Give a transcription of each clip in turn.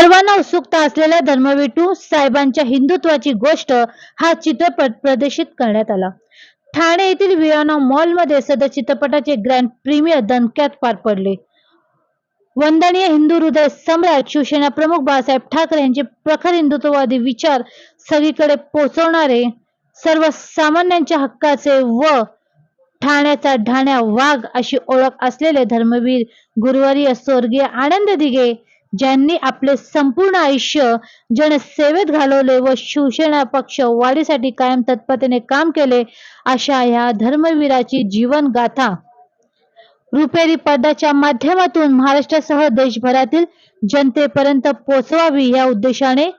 सर्वांना उत्सुकता असलेल्या धर्मवीर साहेबांच्या हिंदुत्वाची गोष्ट हा चित्रपट प्रदर्शित करण्यात आला. ठाणे येथील वियाना मॉलमध्ये सदर चित्रपटाचे ग्रँड प्रीमियर दणक्यात पार पडले. वंदनीय हिंदू हृदय सम्राट शिवसेना प्रमुख बाळासाहेब ठाकरे यांचे प्रखर हिंदुत्ववादी विचार सगळीकडे पोहोचवणारे सर्वसामान्यांच्या हक्काचे व ठाण्याचा ढाण्या वाघ अशी ओळख असलेले धर्मवीर गुरुवारी स्वर्गीय आनंद दिघे ज्यांनी आपले संपूर्ण आयुष्य जनसेवेत घालवले व शिवसेना पक्ष वाढीसाठी कायम तत्परतेने काम केले अशा ह्या धर्मवीराची जीवन गाथा रुपेरी पडद्याच्या माध्यमातून महाराष्ट्रासह देशभरातील जनतेपर्यंत पोहोचवावी या उद्देशाने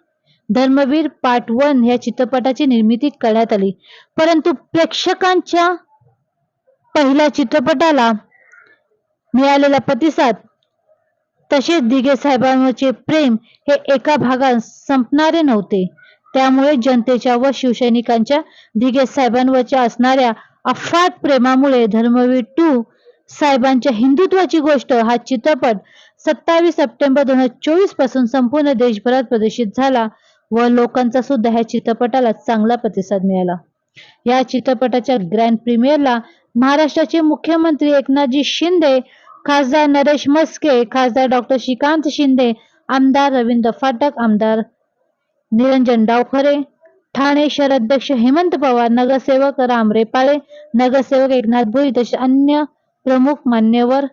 धर्मवीर पार्ट वन या चित्रपटाची निर्मिती करण्यात आली. परंतु प्रेक्षकांच्या पहिल्या चित्रपटाला मिळालेला प्रतिसाद तसेच दिघे साहेबांवरचे प्रेम हे एका भागात संपणारे नव्हते. त्यामुळे जनतेच्या व शिवसैनिकांच्या दिघे साहेबांवरच्या असणाऱ्या अफाट प्रेमामुळे धर्मवीर टू साहेबांच्या हिंदुत्वाची गोष्ट हा चित्रपट सत्तावीस सप्टेंबर दोन हजार चोवीसपासून संपूर्ण देशभरात प्रदर्शित झाला व लोकांचा सुद्धा ह्या चित्रपटाला चांगला प्रतिसाद मिळाला. या चित्रपटाच्या ग्रँड प्रीमियरला महाराष्ट्राचे मुख्यमंत्री एकनाथजी शिंदे खासदार नरेश मस्के खासदार डॉक्टर श्रीकांत शिंदे आमदार रवींद्र फाटक आमदार निरंजन डावखरे ठाणे शहर अध्यक्ष हेमंत पवार नगरसेवक राम रेपाळे नगरसेवक एकनाथ भोई तसे अन्य प्रमुख मान्यवर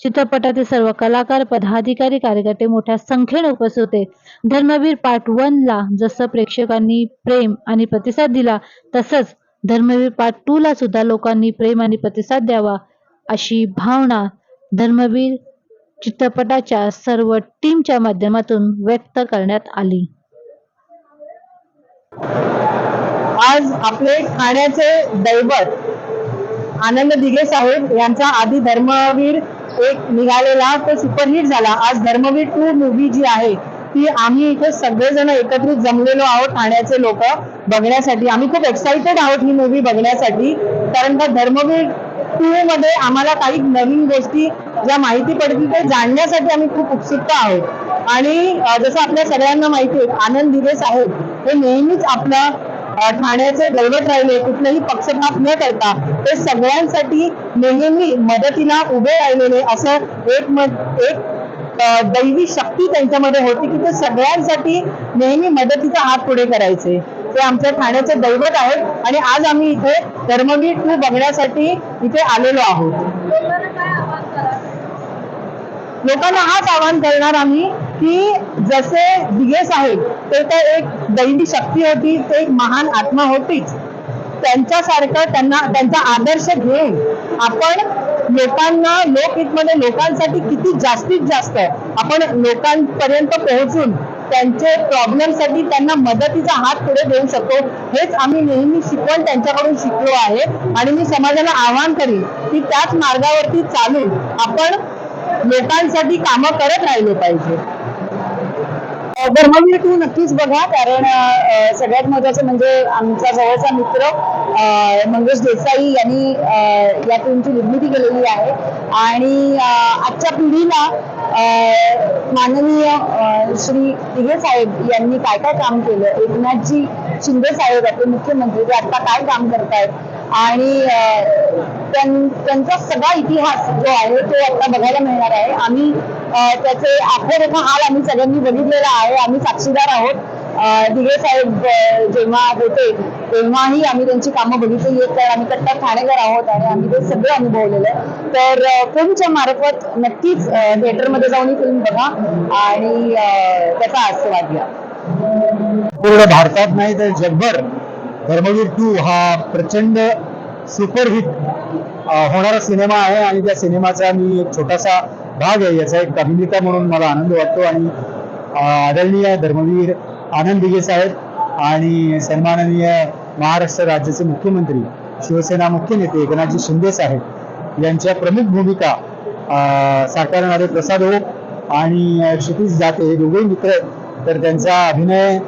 चित्रपटातील सर्व कलाकार पदाधिकारी कार्यकर्ते मोठ्या संख्येने उपस्थित होते. धर्मवीर पार्ट वन ला जसं प्रेक्षकांनी प्रेम आणि प्रतिसाद दिला तसंच धर्मवीर पार्ट टू ला सुद्धा लोकांनी प्रेम आणि प्रतिसाद द्यावा अशी भावना धर्मवीर चित्रपटाच्या सर्व टीमच्या माध्यमातून व्यक्त करण्यात आली. आज आपले ठाण्याचे दैवत आनंद दिघे साहेब यांचा आधी धर्मवीर एक निघालेला तो सुपरहिट झाला. आज धर्मवीर टू मूवी जी आहे ती आम्ही इथे सगळेजण एकत्रित जमलेलो आहोत ठाण्याचे लोक बघण्यासाठी. आम्ही खूप एक्साइटेड आहोत ही मूवी बघण्यासाठी. कारण का धर्मवीर टू मध्ये आम्हाला काही नवीन गोष्टी ज्या माहिती पडतील ते जाणण्यासाठी आम्ही खूप उत्सुक आहोत. आणि जसं आपल्या सगळ्यांना माहिती आहे आनंद दिघे साहेब हे नेहमीच आपल्या ठाण्याचे दैवत राहिले कुठलेही पक्षपात न करता ते सगळ्यांसाठी नेहमी मदतीला उभे राहिलेले असं एक मत एक दैवी शक्ती त्यांच्यामध्ये होती की ते सगळ्यांसाठी नेहमी मदतीचा हात पुढे करायचे. ते आमच्या ठाण्याचे दैवत आहेत आणि आज आम्ही इथे तर मी तुम्ही बघण्यासाठी इथे आलेलो आहोत. लोकांना हाच आवाहन करणार आम्ही की जसे दिगे साहेब ते तर एक दैवी शक्ती होती ते एक महान आत्मा होतीच. त्यांच्यासारखं त्यांना त्यांचा आदर्श घेऊन आपण लोकांना लोकहितमध्ये लोकांसाठी किती जास्तीत जास्त आपण लोकांपर्यंत पोहोचून त्यांचे प्रॉब्लेमसाठी त्यांना मदतीचा हात पुढे देऊ शकतो. हेच आम्ही नेहमी शिकवण त्यांच्याकडून शिकलो आहे. आणि मी समाजाला आवाहन करीन की त्याच मार्गावरती चालून आपण लोकांसाठी कामं करत राहिले पाहिजे. धर्मवीर टू नक्कीच बघा कारण सगळ्यात महत्वाचं म्हणजे आमचा जवळचा मित्र अं, मंगेश देसाई यांनी या फिल्मची निर्मिती केलेली आहे. आणि आजच्या पिढीला माननीय श्री दिघे साहेब यांनी काय काय काम केलं? एकनाथजी शिंदे साहेब आपले मुख्यमंत्री ते आता काय काम करतायत? आणि त्यां- त्यांचा सगळा इतिहास जो आहे तो आता बघायला मिळणार आहे. आम्ही त्याचे आखोरेखा हाल आम्ही सगळ्यांनी बघितलेला आहे. आम्ही साक्षीदार आहोत. अं, साहेब जेव्हा होते तेव्हाही आम्ही त्यांची कामं बघितलेली आहेत. कारण आम्ही कट्टा ठाणेकर आहोत आणि आम्ही ते सगळं अनुभवलेलं आहे. तर फिल्मच्या मार्फत नक्कीच थिएटरमध्ये जाऊन ही फिल्म बघा आणि त्याचा आस्वाद घ्या. पूर्ण भारतात नाही तर जगभर धर्मवीर टू हा प्रचंड सुपरहिट होणारा सिनेमा आहे आणि त्या सिनेमाचा मी एक छोटासा भाग आहे. याचा एक अभिनेता म्हणून मला आनंद वाटतो आणि आदरणीय धर्मवीर आनंद दिघे साहेब आणि सन्माननीय महाराष्ट्र राज्याचे मुख्यमंत्री शिवसेना मुख्य नेते एकनाथजी शिंदे साहेब यांच्या प्रमुख भूमिका साकारणारे प्रसाद ओक आणि अ, क्षितिज जाते हे दोघे मित्र तर त्यांचा अभिनय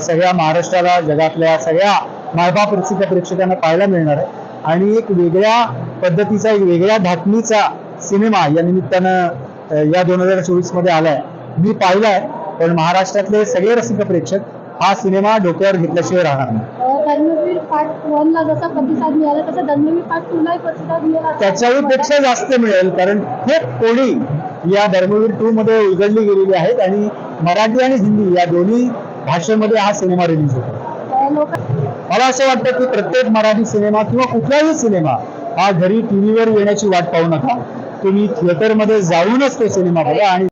सगळ्या महाराष्ट्राला जगातल्या सगळ्या मायबाप प्रसिद्ध प्रेक्षकांना पाहायला मिळणार आहे. आणि एक वेगळ्या पद्धतीचा एक वेगळ्या धाटणीचा सिनेमा या निमित्तानं या दोन हजार चोवीसमध्ये आलाय. मी पाहिलाय. पण महाराष्ट्रातले सगळे रसिक प्रेक्षक हा सिनेमा डोक्यावर घेतल्याशिवाय राहणार नाही. धर्मवीर पार्ट वन ला जसा प्रतिसाद मिळाला तसा धर्मवीर पार्ट टू ला प्रतिसाद मिळाला. त्याच्याही पेक्षा जास्त मिळेल कारण खूप कोणी या धर्मवीर टू मध्ये उलगडली गेलेली आहेत आणि मराठी आणि हिंदी या दोन्ही भाषेमध्ये हा सिनेमा रिलीज होतो. मला असं वाटतं की प्रत्येक मराठी सिनेमा किंवा कुठलाही सिनेमा हा घरी टीव्हीवर येण्याची वाट पाहू नका. तुम्ही थिएटरमध्ये जाऊनच तो सिनेमा बघा आणि